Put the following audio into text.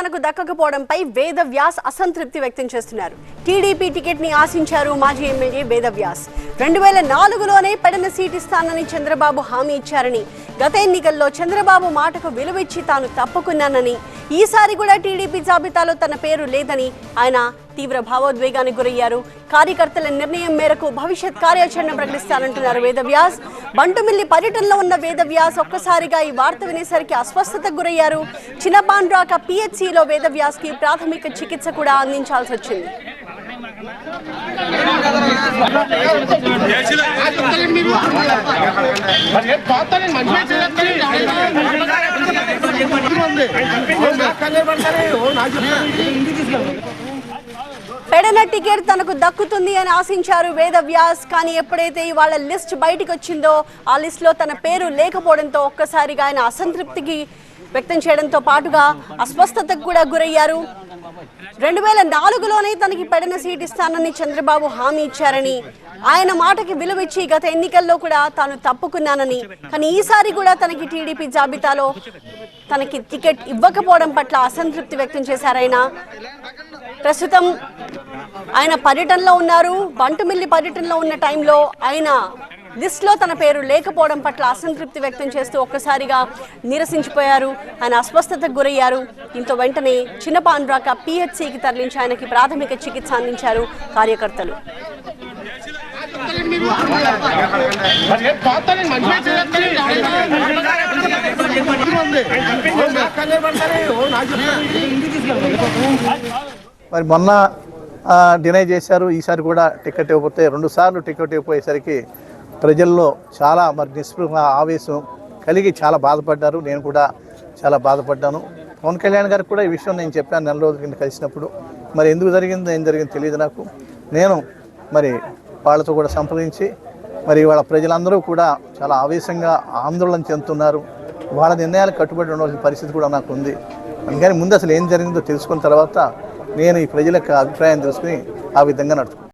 తనకు దక్కకపోవడంపై వేద వ్యాస్ అసంతృప్తి వ్యక్తం చేస్తున్నారు. టీడీపీ టికెట్ని ఆశించారు మాజీ ఎమ్మెల్యే వేద వ్యాస్ రెండు వేల నాలుగులోనే పడిన సీట్ ఇస్తానని చంద్రబాబు హామీ ఇచ్చారని గత ఎన్నికల్లో చంద్రబాబు మాటకు విలువిచ్చి తాను తప్పుకున్నానని ఈసారి కూడా టీడీపీ జాబితాలో తన పేరు లేదని ఆయన తీవ్ర భావోద్వేగానికి గురయ్యారు. కార్యకర్తల నిర్ణయం మేరకు భవిష్యత్ కార్యాచరణ ప్రకటిస్తానంటున్నారు వేదవ్యాస్. బంటుమిల్లి పర్యటనలో ఉన్న వేదవ్యాస్ ఒక్కసారిగా ఈ వార్త వినేసరికి అస్వస్థతకు గురయ్యారు. చిన్నపాండ్రాక పిహెచ్సిలో వేదవ్యాస్కి ప్రాథమిక చికిత్స కూడా అందించాల్సి వచ్చింది. పెడన టికెట్ తనకు దక్కుతుంది అని ఆశించారు వేదవ్యాస్ కానీ ఎప్పుడైతే ఇవాళ లిస్ట్ బయటికి వచ్చిందో ఆ లిస్ట్లో తన పేరు లేకపోవడంతో ఒక్కసారిగా ఆయన అసంతృప్తికి వ్యక్తం చేయడంతో పాటుగా అస్వస్థతకు కూడా గురయ్యారు. రెండు వేల నాలుగులోనే తనకి పెడన సీట్ ఇస్తానని చంద్రబాబు హామీ ఇచ్చారని ఆయన మాటకి విలువిచ్చి గత ఎన్నికల్లో కూడా తాను తప్పుకున్నానని కానీ ఈసారి కూడా తనకి టీడీపీ జాబితాలో తనకి టికెట్ ఇవ్వకపోవడం పట్ల అసంతృప్తి వ్యక్తం చేశారాయన ప్రస్తుతం ఆయన పర్యటనలో ఉన్నారు. బంటుమిల్లి పర్యటనలో ఉన్న టైంలో ఆయన లిస్ట్లో తన పేరు లేకపోవడం పట్ల అసంతృప్తి వ్యక్తం చేస్తూ ఒక్కసారిగా నిరసించిపోయారు. ఆయన అస్వస్థతకు గురయ్యారు. దీంతో వెంటనే చిన్నపాండ్రాక పిహెచ్సికి తరలించి ఆయనకి ప్రాథమిక చికిత్స అందించారు కార్యకర్తలు. మరి మొన్న డినై చేశారు. ఈసారి కూడా టికెట్ ఇవ్వకపోతే రెండు సార్లు టికెట్ ఇవ్వపోయేసరికి ప్రజల్లో చాలా మరి నిస్పృహ ఆవేశం కలిగి చాలా బాధపడ్డారు. నేను కూడా చాలా బాధపడ్డాను. పవన్ కళ్యాణ్ గారికి కూడా ఈ విషయం నేను చెప్పాను నెల రోజుల కింద కలిసినప్పుడు. మరి ఎందుకు జరిగిందో ఏం జరిగిందో తెలియదు నాకు. నేను మరి వాళ్ళతో కూడా సంప్రదించి మరి వాళ్ళ ప్రజలందరూ కూడా చాలా ఆవేశంగా ఆందోళన చెందుతున్నారు. వాళ్ళ నిర్ణయాలు కట్టుబడి ఉండవలసిన పరిస్థితి కూడా నాకు ఉంది. అందుకని ముందు అసలు ఏం జరిగిందో తెలుసుకున్న తర్వాత నేను ఈ ప్రజల యొక్క అభిప్రాయం తెలుసుకుని ఆ విధంగా నడుచుకున్నాను